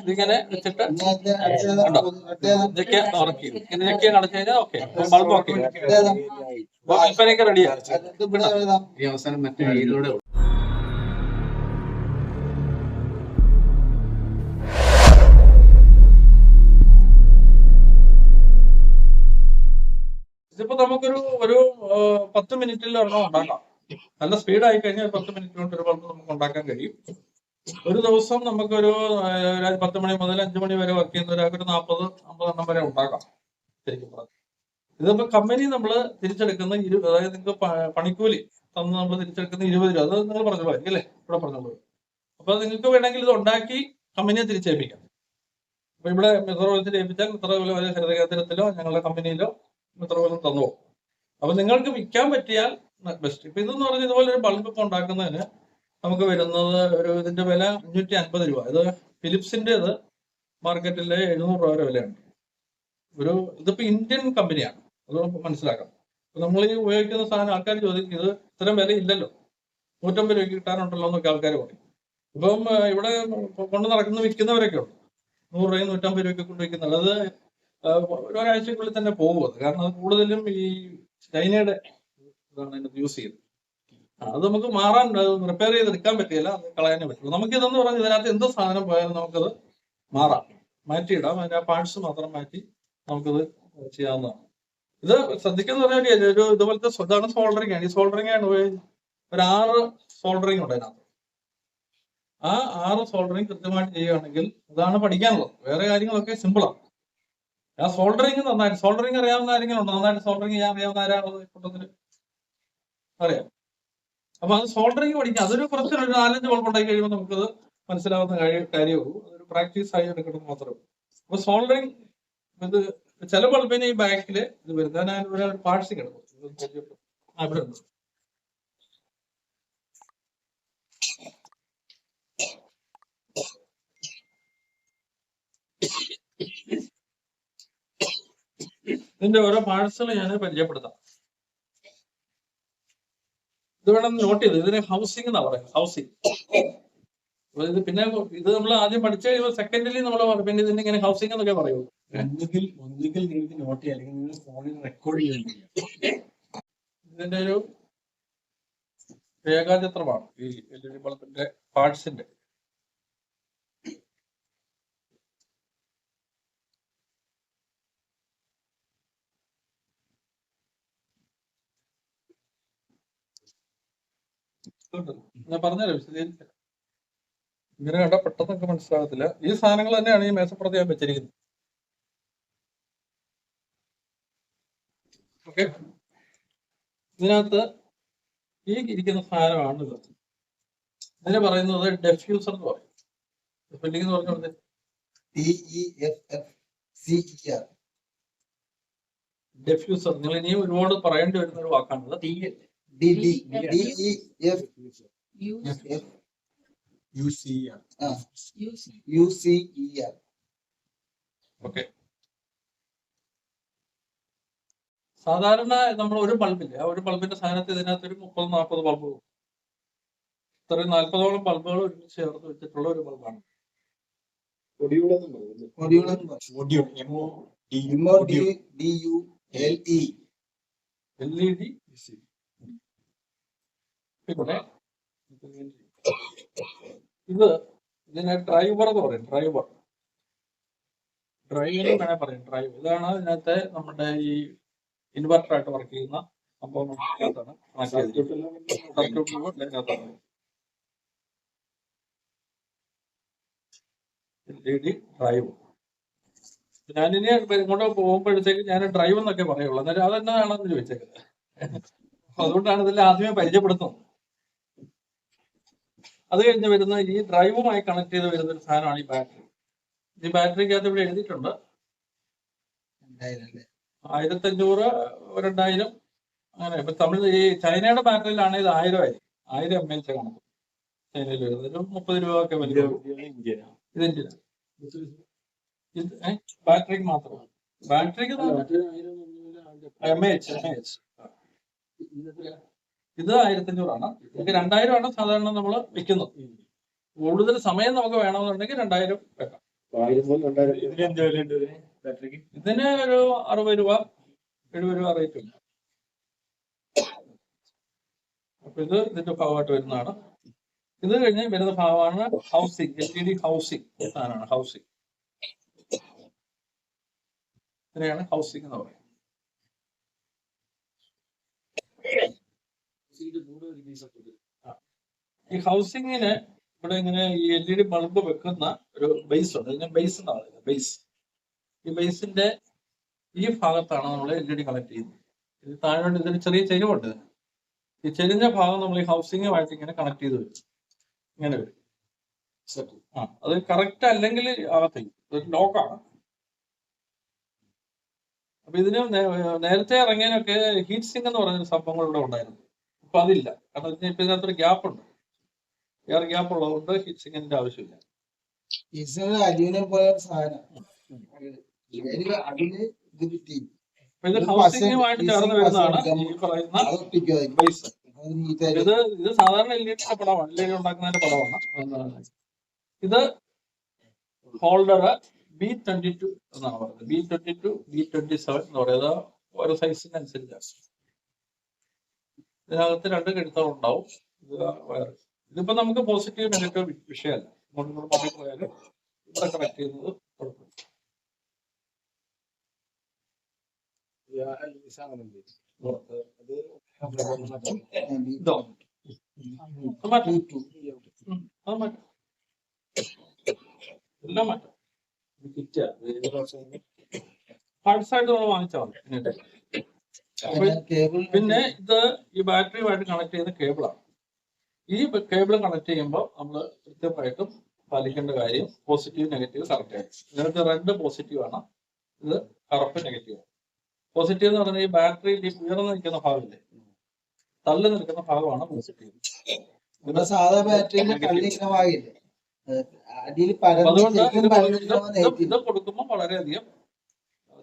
ഇതിങ്ങനെ വെച്ചിട്ട് കണ്ടോ? ഇതൊക്കെ ഉറക്കി. ഇങ്ങനെ ഞെക്കി അടച്ചു കഴിഞ്ഞാൽ ഓക്കെ. ബൾബ് ഓക്കെ വിൽപ്പനയൊക്കെ റെഡിയാണ് അവസാനം മറ്റേ ഇതിലൂടെ ഇതിപ്പോ നമുക്കൊരു ഒരു പത്ത് മിനിറ്റിൽ ഒരെണ്ണം ഉണ്ടാക്കാം. നല്ല സ്പീഡ് ആയി കഴിഞ്ഞാൽ പത്ത് മിനിറ്റ് കൊണ്ട് ഒരു ബൾബ് നമുക്ക് ഉണ്ടാക്കാൻ കഴിയും. ഒരു ദിവസം നമുക്കൊരു പത്ത് മണി മുതൽ അഞ്ചു മണി വരെ വർക്ക് ചെയ്യുന്ന ഒരാൾക്ക് ഒരു നാൽപ്പത് അമ്പത് എണ്ണം വരെ ഉണ്ടാക്കാം. ശരിക്കും പറഞ്ഞു ഇതിപ്പോ കമ്പനി നമ്മൾ തിരിച്ചെടുക്കുന്ന ഇരു അതായത് നിങ്ങൾക്ക് പണിക്കൂലി തന്ന് നമ്മൾ തിരിച്ചെടുക്കുന്ന ഇരുപത് രൂപ. അത് നിങ്ങൾ പറഞ്ഞോളൂ അല്ലേ? ഇവിടെ പറഞ്ഞോളൂ അപ്പൊ നിങ്ങൾക്ക് വേണമെങ്കിൽ ഇത് ഉണ്ടാക്കി കമ്പനിയെ തിരിച്ചേൽപ്പിക്കാം. അപ്പൊ ഇവിടെ മിത്രവലത്തിൽ ഏൽപ്പിച്ചാൽ മിത്രവല വരെ ഹരിതകേന്ദ്രത്തിലോ ഞങ്ങളുടെ കമ്പനിയിലോ മിത്രവലം തന്നു. അപ്പൊ നിങ്ങൾക്ക് വിൽക്കാൻ പറ്റിയാൽ ബെസ്റ്റ് ഇപ്പൊ ഇതെന്ന് പറഞ്ഞ ഇതുപോലെ ഒരു ബൾബ് ഇപ്പൊ ഉണ്ടാക്കുന്നതിന് നമുക്ക് വരുന്നത് ഒരു ഇതിന്റെ വില അഞ്ഞൂറ്റി അൻപത് രൂപ. ഇത് ഫിലിപ്സിന്റെ ഇത് മാർക്കറ്റിലെ എഴുന്നൂറ് രൂപ വരെ വിലയുണ്ട്. ഒരു ഇതിപ്പോ ഇന്ത്യൻ കമ്പനിയാണ്. അത് മനസ്സിലാക്കാം. അപ്പൊ നമ്മൾ ഈ ഉപയോഗിക്കുന്ന സാധനം ആൾക്കാർ ചോദിക്കും ഇത് ഇത്തരം വില ഇല്ലല്ലോ നൂറ്റമ്പത് രൂപയ്ക്ക് കിട്ടാനുണ്ടല്ലോ എന്നൊക്കെ ആൾക്കാർ പറയും. ഇപ്പം ഇവിടെ കൊണ്ട് നടക്കുന്ന വിൽക്കുന്നവരൊക്കെ ഉണ്ട്. നൂറ് രൂപയും നൂറ്റമ്പത് രൂപയ്ക്ക് കൊണ്ട് വിൽക്കുന്നുണ്ട് ഒരാഴ്ചക്കുള്ളിൽ തന്നെ പോകും അത്. കാരണം അത് കൂടുതലും ഈ ചൈനയുടെ ഇതാണ് അതിനകത്ത് യൂസ് ചെയ്യുന്നത്. അത് നമുക്ക് മാറാൻ റിപ്പയർ ചെയ്തെടുക്കാൻ പറ്റില്ല അത് കളയാനേ പറ്റുള്ളൂ. നമുക്ക് ഇതെന്ന് പറഞ്ഞാൽ ഇതിനകത്ത് എന്ത് സാധനം പോയാലും നമുക്കത് മാറാം. മാറ്റിയിടാം അതിന്റെ ആ പാർട്സ് മാത്രം മാറ്റി നമുക്കത് ചെയ്യാവുന്നതാണ്. ഇത് ശ്രദ്ധിക്കുന്ന പറഞ്ഞാൽ ഒരു ഇതുപോലത്തെ ഇതാണ് സോൾഡറിങ് ആണ്. ഈ സോൾഡറിങ് ആണ് ഒരു ആറ് സോൾഡറിങ് ഉണ്ട് അതിനകത്ത്. ആ ആറ് സോൾഡറിങ് കൃത്യമായിട്ട് ചെയ്യുകയാണെങ്കിൽ അതാണ് പഠിക്കാനുള്ളത്. വേറെ കാര്യങ്ങളൊക്കെ സിമ്പിളാണ് ആ സോൾഡറിങ് നന്നായിട്ട് സോൾഡറിങ് അറിയാവുന്ന ആരെങ്കിലും ഉണ്ടോ? നന്നായിട്ട് സോൾഡറിങ് ചെയ്യാൻ അറിയാവുന്ന ആരാണോ കൂട്ടത്തിൽ? അറിയാം. അപ്പൊ അത് സോൾഡറിങ് പഠിക്കുക അതൊരു കുറച്ച് ഒരു നാലഞ്ച് ബൾബ് ഉണ്ടാക്കി കഴിയുമ്പോൾ നമുക്കത് മനസ്സിലാവുന്ന കാര്യ- കാര്യമുള്ളൂ അതൊരു പ്രാക്ടീസ് ആയി എടുക്കണം മാത്രം അപ്പൊ സോൾഡറിങ് ഇത് ചില ബൾബിന് ഈ ബാക്കിൽ ഇത് വരുന്നത് ഞാൻ ഇവിടെ പാഴ്സി കിടക്കും അവിടെ ഉണ്ട്. ഇതിന്റെ ഓരോ പാഴ്സുകൾ ഞാൻ പരിചയപ്പെടുത്താം. ഇത് വേണം നോട്ട് ചെയ്ത് ഇതിന് ഹൗസിംഗ് എന്നാ പറയാം ഹൗസിംഗ് ഇത് പിന്നെ ഇത് നമ്മൾ ആദ്യം പഠിച്ചു കഴിയുമ്പോൾ സെക്കൻഡിലി നമ്മൾ പിന്നെ ഇതിന് ഇങ്ങനെ ഹൗസിംഗ് എന്നൊക്കെ പറയുള്ളൂ. ഒന്നുകിൽ ഒന്നുകിൽ നിങ്ങൾക്ക് നോട്ട് ചെയ്യാം. അല്ലെങ്കിൽ നിങ്ങൾ ഫോണിൽ റെക്കോർഡ് ചെയ്യാൻ ഇതിന്റെ ഒരു രേഖാചിത്രമാണ് ഈ എൽ ഇ ഡി ബൾബിന്റെ പാർട്സിന്റെ ഞാൻ പറഞ്ഞല്ലോ വിശദീകരിച്ച. ഇങ്ങനെ കണ്ട പെട്ടെന്നൊക്കെ മനസ്സിലാകത്തില്ല. ഈ സാധനങ്ങൾ തന്നെയാണ് ഈ മേശപ്പുറത്ത് ഞാൻ വെച്ചിരിക്കുന്നത്. ഓക്കെ ഇതിനകത്ത് ഈ ഇരിക്കുന്ന സാധനമാണ് ഇത്. ഇതിനെ പറയുന്നത് ഡെഫ്യൂസർ എന്ന് പറയും. സ്പെല്ലിംഗ് എന്ന് പറഞ്ഞത് T E F F C E R diffuser നിങ്ങൾ ഇനിയും ഒരുപാട് പറയേണ്ടി വരുന്ന ഒരു വാക്കാണത്. D D D E F F U C ആ. U C E R okay സാധാരണ നമ്മൾ ഒരു ബൾബില്ലേ? ആ ഒരു ബൾബിന്റെ സാധനത്തിൽ ഇതിനകത്ത് ഒരു മുപ്പത് നാൽപ്പത് ബൾബ് പോകും ഇത്രയും നാൽപ്പതോളം ബൾബുകൾ ഒരുമിച്ച് ചേർത്ത് വെച്ചിട്ടുള്ള ഒരു ബൾബാണ്. എൽ ഇ ഡി പിന്നെ ഇത് ഇതിനെ ഡ്രൈവർ എന്ന് പറയും ഡ്രൈവർ ഡ്രൈവർ വേണേ പറയും ഡ്രൈവ് ഇതാണ് ഇതിനകത്തെ നമ്മുടെ ഈ ഇൻവെർട്ടർ ആയിട്ട് വർക്ക് ചെയ്യുന്ന സംഭവം ഡ്രൈവ് ഞാനിനി ഇങ്ങോട്ട് പോകുമ്പോഴത്തേക്ക് ഞാൻ ഡ്രൈവ് എന്നൊക്കെ പറയുള്ളൂ. അന്നേരം അതെന്നാണെന്ന് ചോദിച്ചേക്കുന്നത് അതുകൊണ്ടാണ് ഇതിൽ ആദ്യമേ പരിചയപ്പെടുത്തുന്നത്. അത് കഴിഞ്ഞ് വരുന്ന ഈ ഡ്രൈവുമായി കണക്ട് ചെയ്ത് വരുന്ന ഒരു സാധനമാണ് ഈ ബാറ്ററി ഈ ബാറ്ററിക്കകത്ത് ഇവിടെ എഴുതിയിട്ടുണ്ട്. ആയിരത്തഞ്ഞൂറ് രണ്ടായിരം അങ്ങനെ. ഇപ്പൊ തമിഴ് ഈ ചൈനയുടെ ബാറ്ററിയിലാണെങ്കിൽ ഇത് ആയിരം ആയി. ആയിരം എം എച്ച് കണക്ക്. ചൈനയിൽ വരുന്നത്. ഒരു മുപ്പത് രൂപ ഒക്കെ വലിയ ഇത് എന്തിനാ ഇത് ബാറ്ററിക്ക് മാത്രമാണ്. ബാറ്ററിക്ക് എം എച്ച് എം എച്ച് ഇത് ആയിരത്തി അഞ്ഞൂറാണ് നമുക്ക് രണ്ടായിരം ആണ് സാധാരണ നമ്മൾ വെക്കുന്നത്. കൂടുതൽ സമയം നമുക്ക് വേണമെന്നുണ്ടെങ്കിൽ രണ്ടായിരം വെക്കാം. ഇതിന് ഒരു അറുപത് രൂപ എഴുപത് രൂപ റേറ്റ് ഉണ്ട്. അപ്പൊ ഇത് ഇതിന്റെ ഭാഗമായിട്ട് വരുന്നതാണ്. ഇത് കഴിഞ്ഞ് വരുന്ന ഭാഗമാണ് housing L E D housing സാധനമാണ് ഹൗസിംഗ് ഇതിനെയാണ് ഹൗസിംഗ് എന്ന് പറയുന്നത്. ഈ ഹൗസിങ്ങിന് ഇവിടെ ഇങ്ങനെ ഈ എൽ ഇ ഡി ബൾബ് വെക്കുന്ന ഒരു ബേസ് ഉണ്ട്. ഇതിന് ബേസ് എന്നാണ് ബേസ് ഈ ബേസിന്റെ ഈ ഭാഗത്താണ് നമ്മൾ എൽ ഇ ഡി കളക്ട് ചെയ്യുന്നത്. ഇത് താഴോട്ട് ഇതൊരു ചെറിയ ചെരിവുണ്ട്. ഈ ചെരിഞ്ഞ ഭാഗം നമ്മൾ ഈ ഹൗസിങ്ങുമായിട്ട് ഇങ്ങനെ കണക്ട് ചെയ്ത് വരും. ഇങ്ങനെ വരും. ആ. അത് കറക്റ്റ് അല്ലെങ്കിൽ ആകത്തില്ല. ഒരു ലോക്കാണ് അപ്പൊ ഇതിന് നേരത്തെ ഇറങ്ങിയതിനൊക്കെ ഹീറ്റ് സിങ്ക് എന്ന് പറഞ്ഞൊരു സംഭവങ്ങൾ ഇവിടെ ഉണ്ടായിരുന്നു. ഇപ്പൊ അതില്ല. കാരണം ഇപ്പൊ ഇതിനകത്തൊരു ഗ്യാപ്പ് ഉണ്ട് എയർ ഗ്യാപ്പ് ഉള്ളതുകൊണ്ട് ഹീറ്റ് സിങ്കിന്റെ ആവശ്യമില്ല സാധനം. ഇത് കിട്ടി. ഇത് ചേർന്ന് വരുന്നതാണ് ഈ പറയുന്ന ഇത് ഇത് സാധാരണ എൽ ഇ പടമാണ്. എൽ ഇ ഉണ്ടാക്കുന്നതിന്റെ പടമാണ്. ഇത് ഹോൾഡർ ബി ട്വന്റി ടു എന്നാണ് പറയുന്നത്. B twenty two B twenty seven എന്ന് പറയുന്നത്. ഓരോ സൈസിനനുസരിച്ചാണ് ഇതിനകത്ത് രണ്ട് കെടുത്തകൾ ഉണ്ടാവും ഇത് വയർ ഇതിപ്പോ നമുക്ക് പോസിറ്റീവ് നെഗറ്റീവ് വിഷയമല്ല. ഇങ്ങോട്ടും നമ്മൾ മാറി പോയാലും ഇവിടെ കണക്ട് ചെയ്യുന്നത് കുഴപ്പമില്ല. എല്ലാം മാറ്റാം parts ആയിട്ട് നമ്മൾ വാങ്ങിച്ചാൽ മതി. പിന്നെ ഇത് ഈ ബാറ്ററിയുമായിട്ട് കണക്ട് ചെയ്യുന്ന കേബിളാണ് ഈ കേബിൾ കണക്ട് ചെയ്യുമ്പോൾ നമ്മൾ കൃത്യമായിട്ടും പാലിക്കേണ്ട കാര്യം പോസിറ്റീവ് നെഗറ്റീവ് കറക്റ്റ് ആയി ഇതിനകത്ത് റെഡ് പോസിറ്റീവ് ആണ്. ഇത് കറുപ്പ് നെഗറ്റീവ് ആണ്. പോസിറ്റീവ് എന്ന് പറഞ്ഞാൽ ഈ ബാറ്ററിയിൽ ഈ ഉയർന്നു നിൽക്കുന്ന ഭാഗമില്ലേ? തള്ളി നിൽക്കുന്ന ഭാഗമാണ് പോസിറ്റീവ് ഇവിടെ സാധാ അതുകൊണ്ട് ഇത് കൊടുക്കുമ്പോൾ വളരെയധികം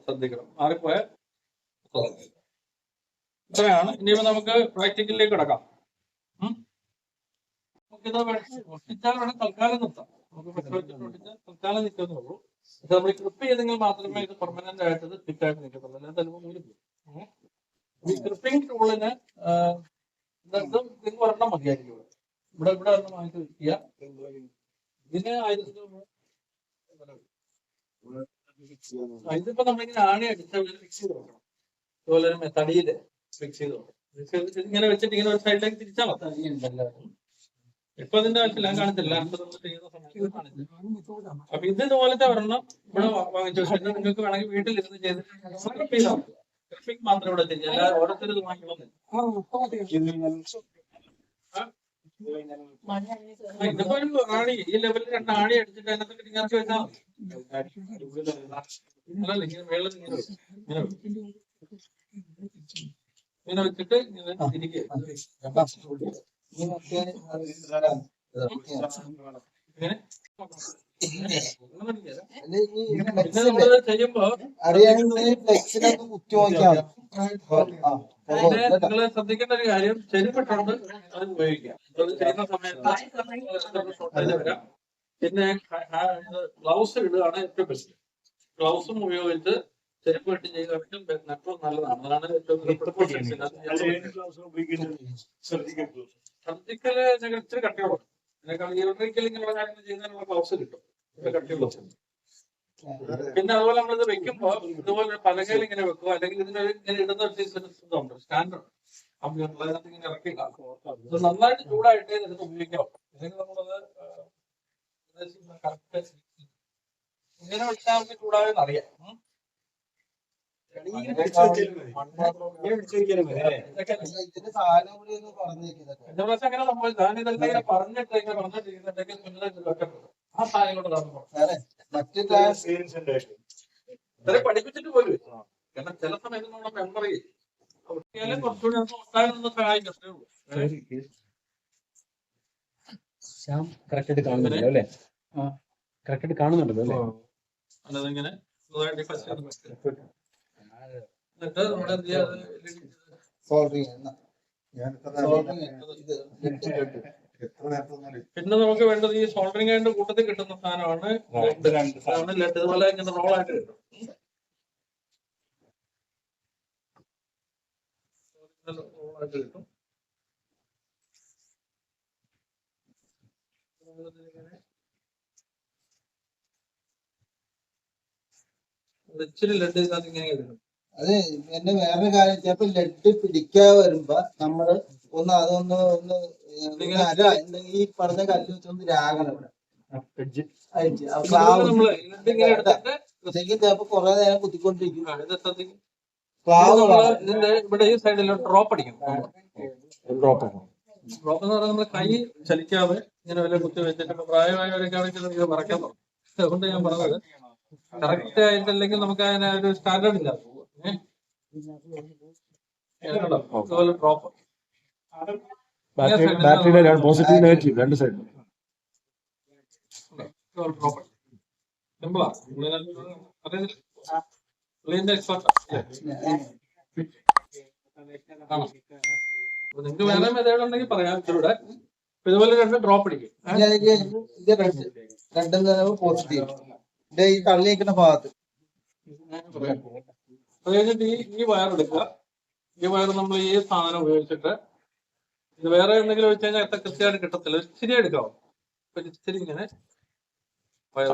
ശ്രദ്ധിക്കണം. മാറിപ്പോയാൽ. ഇത്രയാണ് ഇനിയിപ്പോ നമുക്ക് പ്രാക്ടിക്കലിലേക്ക് കിടക്കാം? നമുക്കിത് ഒട്ടിച്ചാൽ തൽക്കാലം നിർത്താം. നമുക്ക് തൽക്കാലം നിൽക്കുന്നേ ഉള്ളൂ. പക്ഷെ നമ്മൾ ക്രിപ്പ് ചെയ്തെങ്കിൽ മാത്രമേ ഇത് പെർമനന്റ് ആയിട്ട് ഇത് ഫിറ്റായിട്ട് നിൽക്കത്തുള്ളൂ. അല്ലാതെ ചിലപ്പോൾ. ഉം? ഈ ക്രിപ്പിംഗ് ടൂളിന് നിങ്ങൾ ഒരെണ്ണം മതിയായിരിക്കും. ഇവിടെ. ഇവിടെ ഇവിടെ ഒരെണ്ണം വാങ്ങിച്ച് വെക്കുക. ഇതിന് ആയിരത്തി ഇതിപ്പോ നമ്മളിങ്ങനെ ആണി അടിച്ച ഫിക്സ് ചെയ്ത് വെക്കണം അതുപോലെ തടിയിൽ ഫിക്സ് ചെയ്ത് ഇങ്ങനെ വെച്ചിട്ട് ഇങ്ങനെ ഒരു സൈഡിലേക്ക് തിരിച്ചാൽ ഇപ്പൊ അതിന്റെ ആവശ്യമില്ല. ഞാൻ കാണത്തില്ല അപ്പൊ ഇത് ഇതുപോലത്തെ ഒരെണ്ണം ഇവിടെ വാങ്ങിച്ചു. നിങ്ങൾക്ക് വേണമെങ്കിൽ വീട്ടിലിരുന്ന് ചെയ്ത് മാത്രം ഇവിടെ ചെയ്യാം അല്ലാതെ ഓരോരുത്തരും ഇത് വാങ്ങിക്കണമെന്നില്ല. ആ, ഇതിപ്പോ ഒരു ആണി ഈ ലെവലിൽ രണ്ട് ആണി അടിച്ചിട്ട് അതിനകത്ത് ഇങ്ങനെ വെച്ചാൽ ഇങ്ങനെ ഇങ്ങനെ വെക്കും. ഇങ്ങനെ വെക്കും. ഇങ്ങനെ വെച്ചിട്ട് ഇങ്ങനെ തിരികെ ഈ മറ്റേ ഇങ്ങനെ ഇങ്ങനെ ഒന്നും ഇല്ല. അല്ലെ ഈ പിന്നെ വെച്ചിട്ട് ചെയ്യുമ്പോ. നിങ്ങൾ ശ്രദ്ധിക്കേണ്ട ഒരു കാര്യം ചെരുപ്പിട്ടുണ്ട് അത് ഉപയോഗിക്കാം. അത് ചെയ്യുന്ന സമയത്ത് ഷോർട്ടേജ് വരാം. പിന്നെ ഗ്ലൗസ് ഇടുകയാണ് ഏറ്റവും ബെസ്റ്റ്. ഗ്ലൗസും ഉപയോഗിച്ച് ചെരുപ്പ് നല്ലതാണ്. അതാണ് ഏറ്റവും സർജിക്കൽ ഇച്ചിരി കട്ടിയുള്ളത് അതിനേക്കാൾ ഇലക്ട്രിക്കൽ ഇങ്ങനെയുള്ള കാര്യങ്ങൾ ചെയ്യുന്നതിനുള്ള ഗ്ലൗസ് കിട്ടും. ഇത് കട്ടിയുള്ള പിന്നെ അതുപോലെ നമ്മളിത് വെക്കുമ്പോ ഇതുപോലെ പലകയിൽ ഇങ്ങനെ വെക്കുക. അല്ലെങ്കിൽ ഇതിന് ഇങ്ങനെ ഇടുന്ന ഒരു ഇതുണ്ട്. സ്റ്റാൻഡേർഡ് അതിനകത്ത് ഇങ്ങനെ ഇറക്കില്ല ഇത് നന്നായിട്ട് ചൂടായിട്ട് ഇതിനകത്ത് ഉപയോഗിക്കാം. അല്ലെങ്കിൽ നമ്മളത് കറക്റ്റ് ഇങ്ങനെ വെച്ചാൽ നമുക്ക് ചൂടായെന്ന് അറിയാം. ഇവരെ പഠിപ്പിച്ചിട്ട് പോലും ഇല്ല. കാരണം ചില സമയത്ത് നമ്മുടെ മെമ്മറി ഒട്ടിയാലും കുറച്ചുകൂടി നമുക്ക് ഉണ്ടാകുന്ന സഹായിക്കും. അത്രേ ഉള്ളൂ. ശ്യാം കറക്റ്റ് ആയിട്ട് കാണുന്നുണ്ടല്ലോ അല്ലേ? ആ. കറക്റ്റ് ആയിട്ട് കാണുന്നുണ്ടല്ലോ അല്ലേ? അല്ലാതെ ഇങ്ങനെ പിന്നെ നമുക്ക് വേണ്ടത് ഈ സോൾഡറിംഗ് അതിന്റെ കൂട്ടത്തിൽ കിട്ടുന്ന സാധനമാണ്. ലെഡ് ഇതുപോലെ ഇങ്ങനെ റോളായിട്ട് കിട്ടും. റോളായിട്ട് കിട്ടും. ഇത് ഇച്ചിരി ലെഡ് ഇങ്ങനെ കിട്ടും. അത് എന്റെ വേറൊരു കാര്യം ചിലപ്പോ ലെഡ് പിടിക്കാതെ വരുമ്പോ നമ്മൾ ഒന്ന് അതൊന്ന് ഒന്ന് അര എന്തെങ്കിലും ഈ പറഞ്ഞ കല്ല് വെച്ചൊന്ന് രാഗണം ഇവിടെ. ചിലപ്പോ കുറെ നേരം കുത്തിക്കൊണ്ടിരിക്കും. ഇവിടെ ഈ സൈഡിൽ ഡ്രോപ്പ് അടിക്കും ഡ്രോപ്പ് ഡ്രോപ്പ് എന്ന് പറഞ്ഞാൽ നമ്മൾ കൈ ചലിക്കാതെ ഇങ്ങനെ വല്ല കുത്തി വെച്ചിട്ട് പ്രായമായവരൊക്കെ ആണെങ്കിൽ ഇത് മറക്കാൻ തുടങ്ങും അതുകൊണ്ട് ഞാൻ പറഞ്ഞത് കറക്റ്റ് ആയിട്ടല്ലെങ്കിൽ നമുക്ക് അതിന് ഒരു സ്റ്റാൻഡേർഡ് ഇല്ല? ഇതുപോലെ ഡ്രോപ്പ് ബാറ്ററി ബാറ്ററിയുടെ പോസിറ്റീവ് നെഗറ്റീവ് രണ്ട് സൈഡ് നിങ്ങൾക്ക് വേറെ പറയാം ഇതിലൂടെ. ഇതുപോലെ രണ്ട് ഡ്രോപ്പ് അടിക്കും. രണ്ടും റെഡ് റെഡ് എന്ന് പറയുമ്പോൾ പോസിറ്റീവ് ഈ തള്ളി നിൽക്കുന്ന ഭാഗത്ത്. അത് കഴിഞ്ഞിട്ട് ഈ ഈ വയർ എടുക്കുക. ഈ വയർ നമ്മൾ ഈ സാധനം ഉപയോഗിച്ചിട്ട് ഇത് വേറെ എന്തെങ്കിലും വെച്ച് കഴിഞ്ഞാൽ എത്ര കൃത്യമായിട്ട് കിട്ടത്തില്ല. ഇച്ചിരി എടുക്കാവും ഇച്ചിരി ഇങ്ങനെ വയർ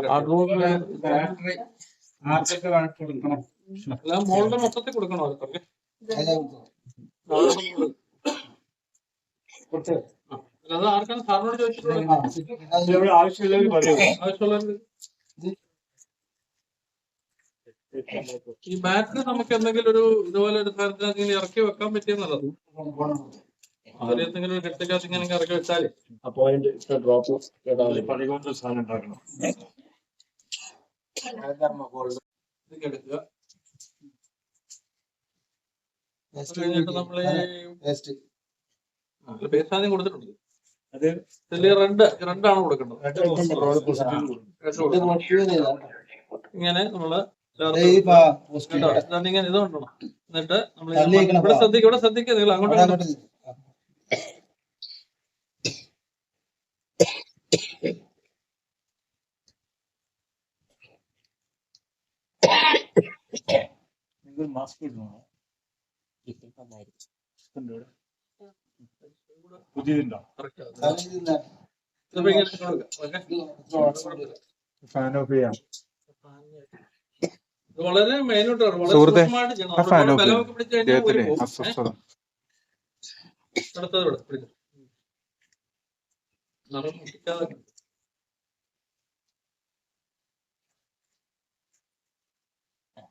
ബാറ്ററി ആർക്കൊക്കെ കണക്ട് കൊടുക്കണം എല്ലാം മോളുടെ മൊത്തത്തിൽ കൊടുക്കണോ അതൊക്കെ അത്. ആർക്കാണ് സാറിനോട് ചോദിച്ചിട്ടുള്ളത്? ആവശ്യമില്ലെങ്കിൽ പറയുക ആവശ്യമുള്ളത് ഈ ബാറ്ററി നമുക്ക് എന്തെങ്കിലും ഒരു ഇതുപോലെ ഒരു സാധനത്തിൽ ഇറക്കി വെക്കാൻ പറ്റിയ നല്ലത്. അതിൽ എന്തെങ്കിലും ഒരു കെട്ടിക്കകത്ത് ഇങ്ങനെ ഇറക്കി വെച്ചാൽ. എടുക്കുക. കഴിഞ്ഞിട്ട് പേസ്റ്റ് ആദ്യം കൊടുത്തിട്ടുണ്ട്. റെഡ് റെഡാണ് കൊടുക്കേണ്ടത്. ഇങ്ങനെ നമ്മൾ ഇങ്ങനെ ഇത് എന്നിട്ട് നമ്മൾ ഇവിടെ ശ്രദ്ധിക്കുക ഇവിടെ ശ്രദ്ധിക്കുക നിങ്ങൾ അങ്ങോട്ട് നിങ്ങൾ മാസ്ക് ഇടണോ. പുതിയതുണ്ടോ. ഫാൻ ഓഫ് ചെയ്യാം. വളരെ വളരെ ബലമൊക്കെ പിടിച്ച് കഴിഞ്ഞാൽ പിടിക്ക്. നിറം മുട്ടിക്കാതെ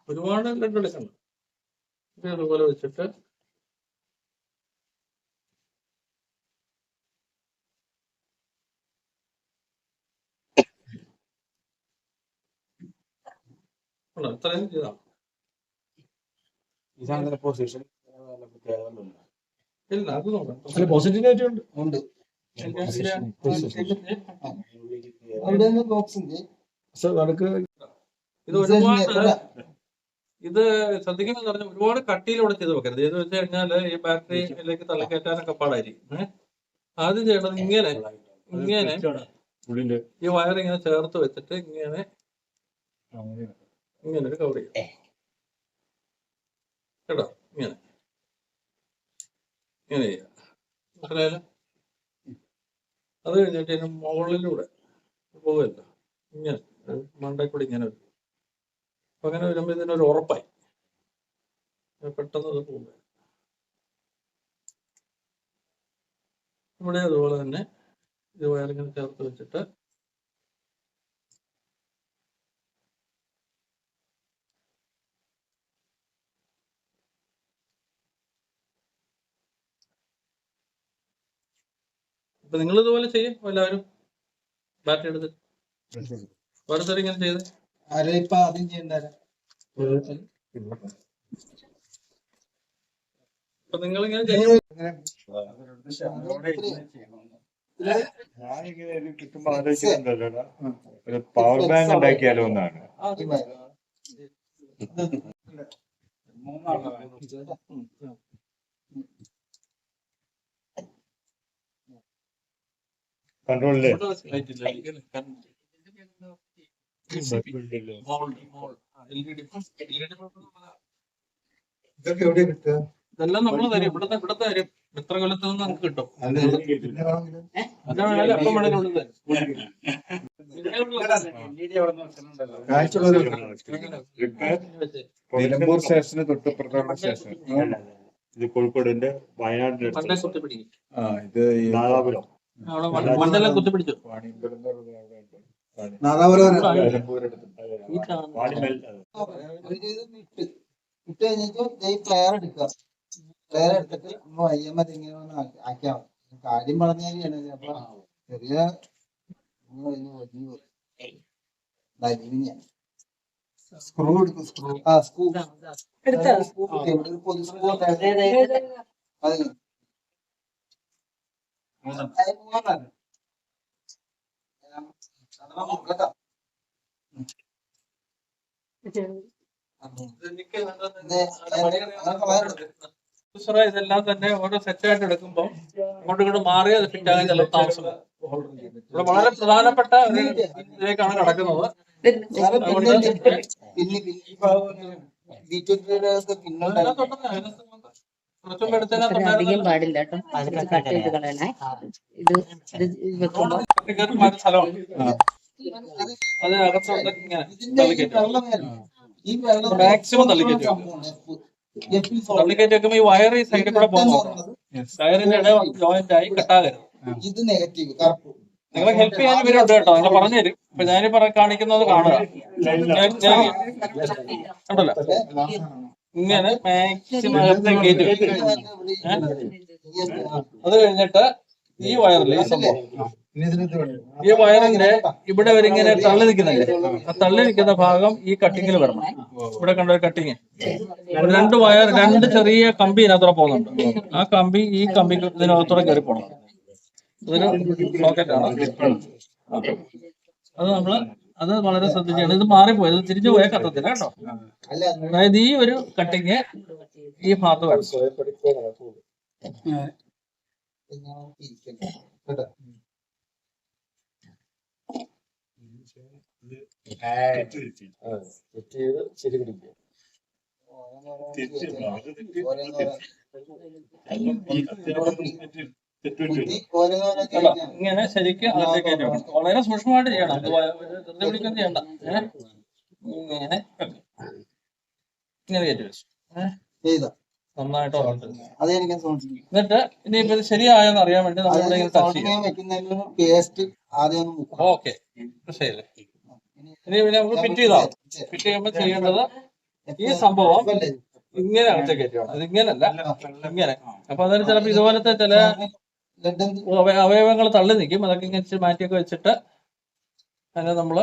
ഒരുപാട് ബ്ലഡ് എടുക്കണം. അതുപോലെ വെച്ചിട്ട് ചെയ്താ ഇതാണ് പൊസിഷൻ ഇല്ല. അത് നോക്കാം. പോസിറ്റീവ് നെഗറ്റീവ് ഉണ്ട്. ഉണ്ട്. ഇത് ശ്രദ്ധിക്കുന്ന ഒരുപാട് ഇത് പറഞ്ഞാൽ ഒരുപാട് കട്ടിയിലൂടെ ചെയ്ത് വെക്കരുത്. ഏത് വെച്ച് കഴിഞ്ഞാൽ ഈ ബാറ്ററിയിലേക്ക് തള്ളിക്കയറ്റാനൊക്കെ പാടായിരിക്കും ആദ്യം ചെയ്യേണ്ടത് ഇങ്ങനെ ഇങ്ങനെ ഈ വയർ ഇങ്ങനെ ചേർത്ത് വെച്ചിട്ട് ഇങ്ങനെ ഇങ്ങനെ ഒരു കവർ ചെയ്യാം. കേട്ടോ? ഇങ്ങനെ. ഇങ്ങനെ ചെയ്യാം. മനസ്സിലായാലോ അത് കഴിഞ്ഞിട്ട് ഇതിന് മുകളിലൂടെ പോകുമല്ലോ ഇങ്ങനെ. മണ്ടയിൽ കൂടി ഇങ്ങനെ വരും. അപ്പൊ അങ്ങനെ വരുമ്പോ ഇതിനൊരു ഉറപ്പായി. പെട്ടെന്ന് അത് പോകും ഇവിടെ അതുപോലെ തന്നെ ഇത് വയറിങ്ങനെ ചേർത്ത് വെച്ചിട്ട് അപ്പൊ നിങ്ങൾ ഇതുപോലെ ചെയ്യും എല്ലാവരും ബാറ്റ് എടുത്ത്. ഓരോരുത്തർ ഇങ്ങനെ ചെയ്ത്? ആരും ഇപ്പൊ ആദ്യം ചെയ്യണ്ടാരാ? അപ്പൊ നിങ്ങൾ ഇങ്ങനെ ചെയ്യും. ഞാനിങ്ങനെ കിട്ടുമ്പോ ആലോചിക്കുന്നുണ്ടല്ലോ ഒരു പവർ ബാങ്ക് ഉണ്ടാക്കിയാലോ എന്നാണ്. കൺട്രോളില്ലേ എൽ ഇ ഡി ഇതൊക്കെ എവിടെ കിട്ടുക? ഇതെല്ലാം നമ്മൾ തരും. ഇവിടുത്തെ ഇവിടുത്തെ തരും എത്ര കൊല്ലത്ത് നിന്ന് നമുക്ക് കിട്ടും? അല്ല അതാണ് അപ്പം വേണമെങ്കിലും ഇവിടെ തരും നിലമ്പൂർ സ്റ്റേഷന് തൊട്ടിപ്പുറത്തുള്ള സ്റ്റേഷൻ ഇത് കോഴിക്കോടിന്റെ വയനാടിന്റെ ആ ഇത് നാദാപുരം മണ്ണെല്ലാം കുത്തി പിടിച്ചു വാണിയമ്പലം എന്ന് പറഞ്ഞ അവിടെ ഉണ്ട്. വാണി- നാദാപുരം നിലമ്പൂർ അടുത്ത്. ഈ കാണുന്ന വാണിമേൽ ഇട്ട്. കഴിഞ്ഞിട്ട് ഈ പ്ലെയർ എടുക്കുക. പ്ലെയർ എടുത്തിട്ട് നമ്മൾ വയ്യമ്മ ഇങ്ങനെ ഒന്ന് ആക്കി- ആക്കിയാ മതി. കാര്യം പറഞ്ഞാലാണ് അപ്പൊ ചെറിയ സ്ക്രൂ എടുക്കും സ്ക്രൂ ആ സ്ക്രൂ പൊതു സ്ക്രൂ ഉണ്ടായിരുന്നു? ഇതെല്ലാം തന്നെ ഓരോ സെറ്റായിട്ട് എടുക്കുമ്പോൾ അങ്ങോട്ടും ഇങ്ങോട്ടും മാറി അത് ഫിറ്റ് ആകാൻ ചില താമസം. ഇവിടെ വളരെ പ്രധാനപ്പെട്ട ഒരു ഇതിലേക്കാണ് കടക്കുന്നത്. പിന്നെ പിന്നെ അധികം പാടില്ല കേട്ടോ. അതൊക്കെ കട്ട് ചെയ്ത് കളയണേ. ഇത് വെക്കുമ്പോ അത് അകത്തോട്ട് ഇങ്ങനെ. വരും. മാക്സിമം തള്ളിക്കയറ്റും തള്ളിക്കയറ്റി വെക്കുമ്പോൾ ഈ വയർ ഈ സൈഡിൽ കൂടെ പോകുന്നു വയറിന്റെ ഇട ജോയിന്റ് ആയി കെട്ടാകരുത്. ഇത് നെഗറ്റീവ് കറുപ്പ് നിങ്ങളെ ഹെൽപ്പ് ചെയ്യാൻ ഇവരുണ്ട് കേട്ടോ. നിങ്ങൾ പറഞ്ഞു തരും ഇപ്പൊ ഞാനീ പറ കാണിക്കുന്നത് കാണുക. ഞാൻ- ഞാൻ- കണ്ടല്ലോ ഇങ്ങനെ മാക്സിമം അകത്തേക്ക്. അത് കഴിഞ്ഞിട്ട് ഈ വയറിൽ ഈ സംഭവം. ഈ വയറിന്റെ ഇവിടെ ഒരു ഇങ്ങനെ തള്ളി നിൽക്കുന്നില്ലേ ആ തള്ളി നിൽക്കുന്ന ഭാഗം ഈ കട്ടിങ്ങിൽ വരണം. ഇവിടെ കണ്ട ഒരു കട്ടിങ് രണ്ട് വയർ രണ്ട് ചെറിയ കമ്പി ഇതിനകത്തൂടെ പോകുന്നുണ്ട്. ആ കമ്പി ഈ കമ്പി ഇതിനകത്തൂടെ കയറി പോകണം. ഇതൊരു സോക്കറ്റ് ആണ്. അത് നമ്മൾ അത് വളരെ ശ്രദ്ധിച്ചാണ്. ഇത് മാറിപ്പോയത് തിരിഞ്ഞു തിരിച്ചു പോയാൽ കത്തത്തില്ല കേട്ടോ. അല്ല അതായത് ഈ ഒരു കട്ടിങ് ഈ ഭാഗത്ത് കണ്ടോ? ഇങ്ങനെ ശരിക്കും വെക്കണം വളരെ സൂക്ഷ്മമായിട്ട് ചെയ്യണം. വെറുതെ പിടിക്കൊന്നും ചെയ്യണ്ട. ഇങ്ങനെ ഇങ്ങനെ കയറ്റി വെച്ചു. നന്നായിട്ട് എന്നിട്ട് ഇനിയിപ്പോ ഇത് ശരിയായെന്ന് അറിയാൻ വേണ്ടി നമ്മൾ ഇങ്ങനെ ടച്ച് ചെയ്യും. ഓക്കെ. ശരി ഇനി പിന്നെ നമുക്ക് ഫിറ്റ് ചെയ്താൽ ഫിറ്റ് ചെയ്യുമ്പോൾ ചെയ്യേണ്ടത് ഈ സംഭവം ഇങ്ങനെ അകത്തേക്ക് കയറ്റി വേണം ഇത് ഇങ്ങനല്ല ഇങ്ങനെ. അപ്പൊ അതിന് ചിലപ്പോ ഇതുപോലത്തെ ചില അവയവങ്ങൾ തള്ളി നിൽക്കും അതൊക്കെ ഇങ്ങനെ ഇച്ചിരി മാറ്റിയൊക്കെ വെച്ചിട്ട് അതിനെ നമ്മൾ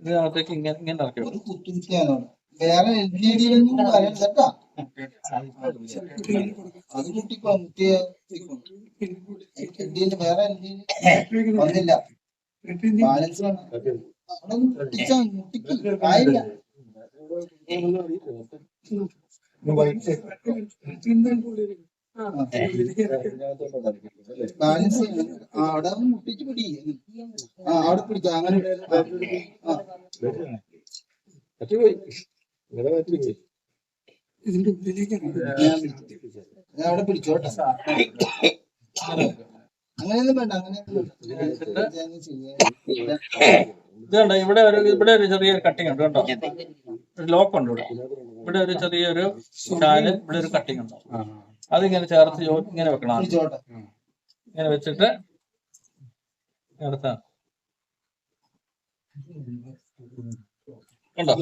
ഇതിനകത്തേക്ക് ഇങ്ങനെ ഇങ്ങനെ ഇറക്കി വിടും വേറെ എൽ ജി ഡിയിലൊന്നും അത് കുട്ടിക്കോ വേറെ എൽ വന്നില്ല. ബാലൻസ് അവിടെ ഒന്ന് ആയില്ല. അവിടെ ആ പിടിച്ചോട്ടെ അങ്ങനെയൊന്നും വേണ്ട അങ്ങനെയൊന്നും വേണ്ട. ഇത് കണ്ടോ? ഇവിടെ ഒരു ഇവിടെ ഒരു ചെറിയൊരു കട്ടിങ് ഉണ്ട് കേട്ടോ ഒരു ലോക്ക് ഉണ്ട് ഇവിടെ. ഇവിടെ ഒരു ചെറിയൊരു ചാൽ ഇവിടെ ഒരു കട്ടിങ് ഉണ്ട്. അതിങ്ങനെ ചേർത്ത് ഇങ്ങനെ വെക്കണം ഇങ്ങനെ വെച്ചിട്ട് എടുത്താ കണ്ടോ?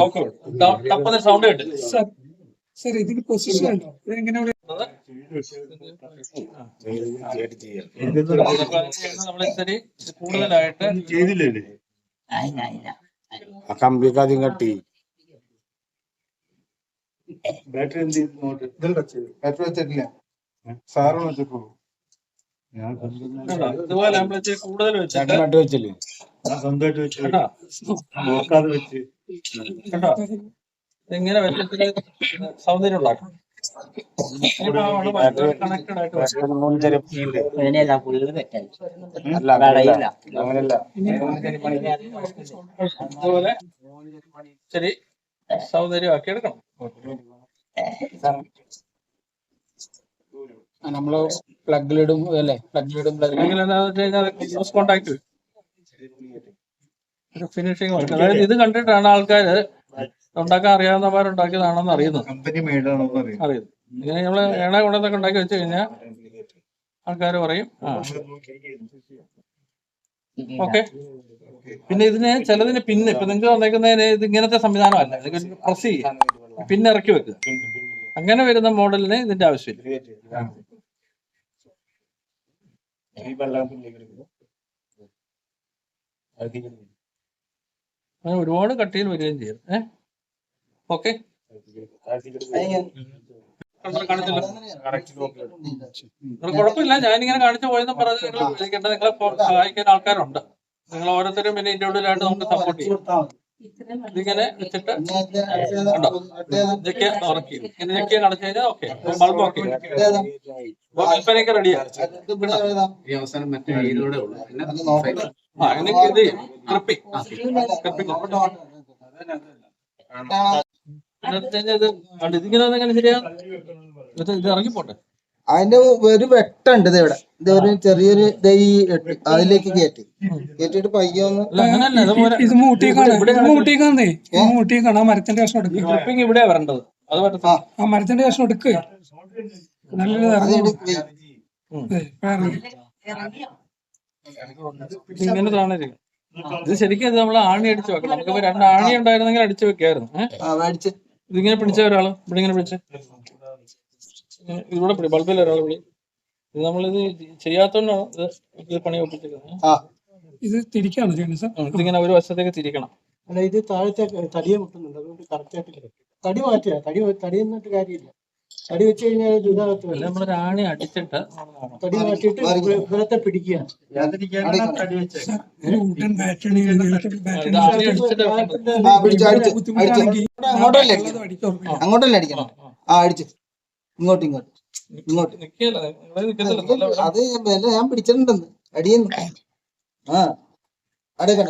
ലോക്ക് തപ്പത് സൗണ്ട് കിട്ടും. സർ ഇതിന് പൊസിഷൻ ഇത്തിരി കൂടുതലായിട്ട് ചെയ്തില്ലേ കമ്പിയൊക്കെ ആദ്യം കട്ടി ബാറ്ററി എന്ത് ചെയ്തു പറ്റ വെച്ചിട്ടില്ല സാറ് കണ്ടോ? ഇതുപോലെ കൂടുതൽ വെച്ചില്ലേ സ്വന്തമായിട്ട് വെച്ച് നോക്കാതെ വെച്ച് കേട്ടോ ഇങ്ങനെ വെച്ചിട്ട് സൗന്ദര്യം ഉണ്ടാക്കും അതുപോലെ ശരി എടുക്കണം നമ്മൾ പ്ലഗിലിടും അല്ലേ പ്ലഗിലിടും കോണ്ടാക്ട് ഫിനിഷിംഗ് വർക്ക് അതായത് ഇത് കണ്ടിട്ടാണ് ആൾക്കാര് ഉണ്ടാക്കാൻ അറിയാവുന്നവരുണ്ടാക്കിയതാണെന്ന് അറിയുന്നത് കമ്പനി മേഡാണെന്ന് അറിയാം അറിയുന്നത് ഇങ്ങനെ നമ്മൾ എണ്ണ കൊണ്ടൊക്കെ ഉണ്ടാക്കി വെച്ച് കഴിഞ്ഞാൽ ആൾക്കാർ പറയും ആ. ഓക്കെ പിന്നെ ഇതിന് ചിലതിന് പിന്നെ ഇപ്പൊ നിങ്ങൾക്ക് വന്നേക്കുന്നതിന് ഇത് ഇങ്ങനത്തെ സംവിധാനമല്ല. ഇത് പ്രസ് ചെയ്യുക പിന്നെ ഇറക്കി വെക്കുക. അങ്ങനെ വരുന്ന മോഡലിന് ഇതിന്റെ ആവശ്യമില്ല. അങ്ങനെ ഒരുപാട് കട്ടിയിൽ വരികയും ചെയ്യും ഏഹ് ഓക്കെ. കുഴപ്പമില്ല. ഞാനിങ്ങനെ കാണിച്ചു പോയെന്ന് പറഞ്ഞ് നിങ്ങൾ നിങ്ങളെ സഹായിക്കാൻ ആൾക്കാരുണ്ട്. നിങ്ങൾ ഓരോരുത്തരും പിന്നെ ഇൻഡിവിജ്വൽ ആയിട്ട് നമുക്ക് സപ്പോർട്ട് ചെയ്യും. ഇതിങ്ങനെ വെച്ചിട്ട് ഞെക്കിയ ഉറക്കി. ഇങ്ങനെ ഞെക്കിയ കാണിച്ചു കഴിഞ്ഞാൽ ഓക്കെ. ബൾബ് ഓക്കെ വിൽപ്പനയൊക്കെ റെഡിയാണ് ഈ അവസാനം മറ്റേ ഇതിലൂടെ ഉള്ളു. ആ എനിക്ക് ഇത് ഇതിങ്ങനെ ശരിയാ? ഇത് ഇത് ഇറങ്ങിപ്പോട്ടെ. അതിന്റെ ഒരു വെട്ടുണ്ട് ഇത് ഇവിടെ. ഇത് ഒരു ചെറിയൊരു ഈ അതിലേക്ക് കയറ്റി കയറ്റിട്ട് പയ്യെ ഒന്ന് അങ്ങനല്ല ഇത് മൂട്ടിക്കാന്നേ മൂട്ടിക്കാണ്. ആ മരത്തിന്റെ കഷ്ണം എടുക്കുക ഇവിടെ വരേണ്ടത്. ആ. മരത്തിന്റെ കഷ്ണം എടുക്ക്. നല്ലൊരു ഇങ്ങനെ താണിരിക്കും ഇത് ശരിക്കും നമ്മൾ ആണി അടിച്ചു വെക്കണം. നമുക്ക് രണ്ട് ആണി ഉണ്ടായിരുന്നെങ്കിൽ അടിച്ചു വെക്കായിരുന്നു. ഇതിങ്ങനെ പിടിച്ച ഒരാൾ. ഇവിടെ ഇങ്ങനെ പിടിച്ച്. ഇവിടെ പിടി ബൾബിൽ ഒരാൾ പിടി. ഇത് നമ്മളിത് ചെയ്യാത്തോണ്ടാണ് ഇത് ഇത് പണി ഒപ്പിച്ചിരിക്കുന്നത് ഇത് തിരിക്കാണ് ചെയ്യുന്നത് സാർ? ഇതിങ്ങനെ ഒരു വശത്തേക്ക് തിരിക്കണം. അല്ല ഇത് താഴത്തെ തടിയെ മുട്ടുന്നുണ്ട്. അതുകൊണ്ട് കറക്റ്റ് ആയിട്ട് കിടക്കും തടി മാറ്റുക തടി തടി എന്നിട്ട് കാര്യമില്ല. തടി വെച്ച് കഴിഞ്ഞാൽ ഇതാകത്തില്ല. നമ്മളൊരു ആണി അടിച്ചിട്ട് നമ്മൾ. തടി മാറ്റിയിട്ട് ഇവരത്തെ പിടിക്കുക അങ്ങോട്ടല്ലേ അടിക്കണം? ആ അടിച്ച്. ഇങ്ങോട്ട് ഇങ്ങോട്ട്. ഇങ്ങോട്ട്. അത് വില ഞാൻ പിടിച്ചിട്ടുണ്ടെന്ന്. അടിയുന്നു ആ. അടക്കണ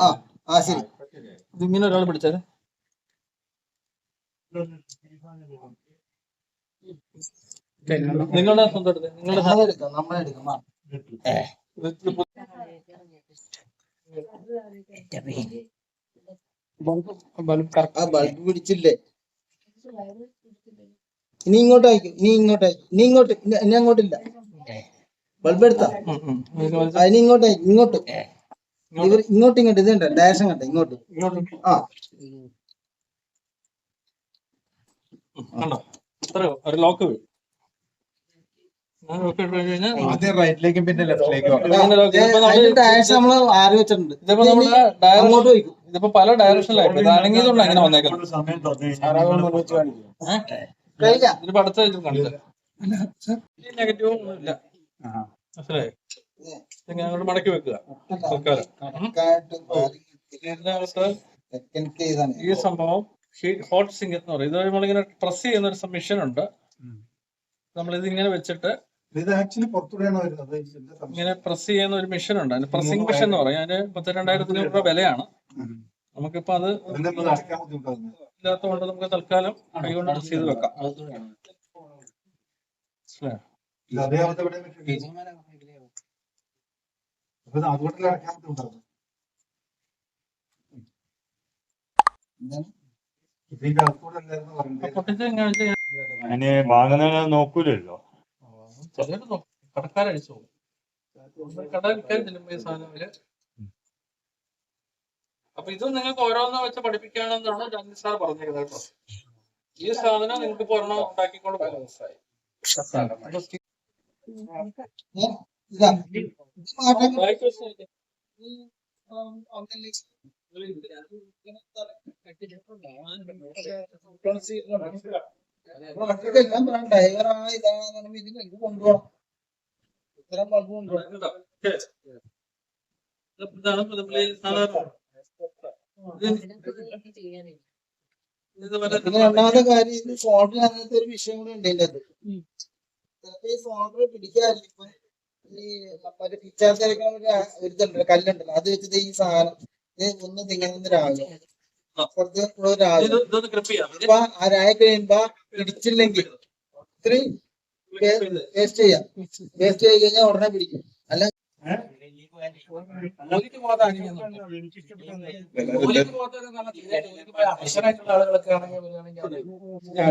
ആ ആ ശരി. ഇതിങ്ങനെ ഒരാൾ പിടിച്ചാൽ? നിങ്ങളുടെ സ്വന്തം എടുത്ത് നിങ്ങളുടെ ആ. ബൾബ് കറക്റ്റ് ആ ബൾബ് പിടിച്ചില്ലേ? ഇനി ഇങ്ങോട്ട് അയക്കും ഇനി ഇങ്ങോട്ട് അയക്കും ഇനി ഇങ്ങോട്ട് ഇനി അങ്ങോട്ടില്ല. ബൾബ് എടുത്താ? ഇനി ഇങ്ങോട്ട് അയക്കും ഇങ്ങോട്ട്. ഇവർ ഇങ്ങോട്ട് ഇങ്ങോട്ട് ഇത് കണ്ട? ഡാഷൻ കണ്ട? ഇങ്ങോട്ട്. ആ. ഒരു ലോക്ക് വീഴും ആ ലോക്ക് ഇട്ട് കഴിഞ്ഞാൽ ആദ്യം റൈറ്റിലേക്കും പിന്നെ ലെഫ്റ്റിലേക്കും നമ്മൾ ആര് വെച്ചിട്ടുണ്ട്? ഇതിപ്പോ നമ്മൾ ഡയറക്ഷൻ അങ്ങോട്ട് വയ്ക്കും. ഇതിപ്പോ പല ഡയറക്ഷനിലായിട്ട് ഇത് അനങ്ങിയതുകൊണ്ട് അങ്ങനെ വന്നേക്കുന്നത് അടുത്ത നെഗറ്റീവും മനസ്സിലായി? ഇങ്ങനെ അങ്ങോട്ട് മടക്കി വെക്കുക. തൽക്കാലം ഈ സംഭവം ഹോട്ട് സിങ്ക് എന്ന് പറയും. ഇത് നമ്മളിങ്ങനെ പ്രസ് ചെയ്യുന്ന ഒരു സബ്മിഷൻ ഉണ്ട്. നമ്മളിത് ഇങ്ങനെ വെച്ചിട്ട് ഇത് ആക്ച്വലി വരുന്നത്. ഇങ്ങനെ പ്രസ് ചെയ്യുന്ന ഒരു മെഷീൻ ഉണ്ട്. അതിന് പ്രസിംഗ് മെഷീൻ എന്ന് പറയും. അതിന് മുപ്പത്തി രണ്ടായിരത്തി അഞ്ഞൂറ് രൂപ വിലയാണ്. നമുക്കിപ്പോ അത് ഇല്ലാത്തതുകൊണ്ട് നമുക്ക് തൽക്കാലം കൈകൊണ്ട് പ്രസ് ചെയ്ത് വെക്കാം. ഞാൻ വാങ്ങുന്ന നോക്കൂലല്ലോ. നോക്കും. കടക്കാരടിച്ചു പോകും കട വിൽക്കാൻ ചെല്ലുമ്പോ ഈ സാധനം ഇവർ അപ്പൊ ഇത് നിങ്ങൾക്ക് ഓരോന്ന് വെച്ച് പഠിപ്പിക്കുകയാണെന്നാണ് ജാനി സാർ പറഞ്ഞിരുന്നത് കേട്ടോ. ഈ സാധനം നിങ്ങൾക്ക് ഇപ്പൊ ഒരെണ്ണം ഉണ്ടാക്കിക്കൊണ്ട് മനസ്സിലായി ഇതാ ഇത് ഇത് കൊണ്ടുപോകണം. ഇത്തരം ബൾബ് കൊണ്ടുപോകണം. രണ്ടാമത്തെ കാര്യം ഇത് അങ്ങനത്തെ ഒരു വിഷയം കൂടി ഉണ്ട് ഇതിന്റെ അത് ചിലപ്പോ ഈ ഫോണിൽ പിടിക്കാറില്ല. ഇപ്പൊ ഈ മറ്റേ പിച്ചാത്ത ഒരു ഇതുണ്ടല്ലോ കല്ലുണ്ടല്ലോ. അത് വെച്ചിട്ട് ഈ സാധനം ഇത് ഒന്ന് തിങ്ങുന്ന രാഗം അപ്പുറത്ത് അപ്പൊ ആ രായ കഴിയുമ്പോ പിടിച്ചില്ലെങ്കിൽ വേസ്റ്റ് ചെയ്യാം. വേസ്റ്റ് ചെയ്ത് കഴിഞ്ഞാൽ ഉടനെ പിടിക്കും. അല്ല ആളുകളൊക്കെ ആണെങ്കിൽ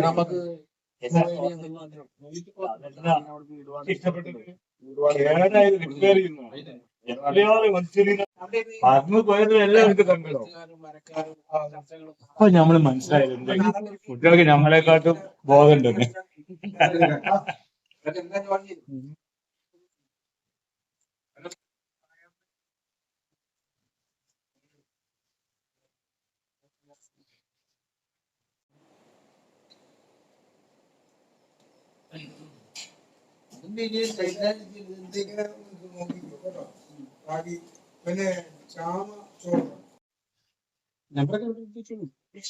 നമുക്ക് റിപ്പയർ ചെയ്യുന്നു കുട്ടികൾക്ക് എല്ലാം എനിക്ക് സങ്കടം അപ്പൊ നമ്മൾ മനസ്സിലായത്? കുട്ടികൾക്ക് നമ്മളെക്കാട്ടും ബോധമുണ്ടെന്ന്. બાકી મને ચામ છોડ નંબર કેટલો દીધું છું. 100